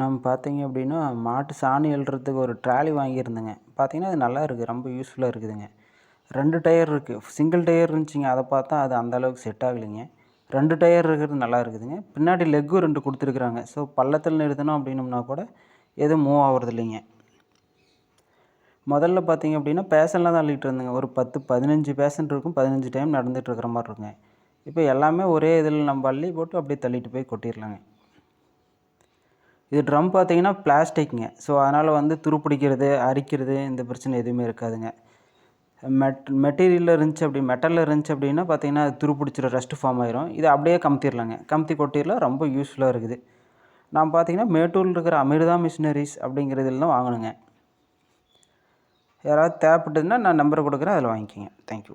நம்ம பார்த்தீங்க அப்படின்னா மாட்டு சாணி அள்ளுறதுக்கு ஒரு ட்ராலி வாங்கியிருந்தேங்க. பார்த்தீங்கன்னா அது நல்லா இருக்குது ரொம்ப யூஸ்ஃபுல்லாக இருக்குதுங்க. ரெண்டு டயர் இருக்குது சிங்கிள் டயர் இருந்துச்சுங்க. அதை பார்த்தா அது அந்த அளவுக்கு செட் ஆகலைங்க. ரெண்டு டயர் இருக்கிறது நல்லா இருக்குதுங்க. பின்னாடி லெக்கும் ரெண்டு கொடுத்துருக்குறாங்க. ஸோ பள்ளத்தில் நிறுத்தணும் அப்படின்னம்னா கூட எதுவும் மூவ் ஆகிறது இல்லைங்க முதல்ல பார்த்தீங்க அப்படின்னா பேசன்லாம் தான் அள்ளிட்டு இருந்தேங்க. ஒரு பத்து பதினஞ்சு பேசன் இருக்கும். பதினஞ்சு டைம் நடந்துகிட்டு இருக்கிற மாதிரி இருக்குங்க. இப்போ எல்லாமே ஒரே இதில் நம்ம அள்ளி போட்டு அப்படியே தள்ளிட்டு போய் கொட்டிடலாங்க. இது ட்ரம் பார்த்தீங்கன்னா பிளாஸ்டிக்ங்க. ஸோ அதனால் வந்து துருப்பிடிக்கிறது அரிக்கிறது இந்த பிரச்சனை எதுவுமே இருக்காதுங்க. மெட் மெட்டீரியலில் இருந்துச்சு அப்படி மெட்டலில் இருந்துச்சு அப்படின்னா பார்த்தீங்கன்னா அது துருப்பிடிச்சிடும் ரஸ்ட்டு ஃபார்ம் ஆயிரும். இது அப்படியே கமுத்திடலாங்க கமுத்தி கொட்டிடலாம் ரொம்ப யூஸ்ஃபுல்லாக இருக்குது. நான் பார்த்தீங்கன்னா மேட்டூரில் இருக்கிற அமிர்தா மிஷினரிஸ் அப்படிங்கிறதுலாம் வாங்கணுங்க. யாராவது தேவைப்பட்டதுன்னா நான் நம்பர் கொடுக்குறேன் அதில் வாங்கிக்கோங்க. தேங்க்யூ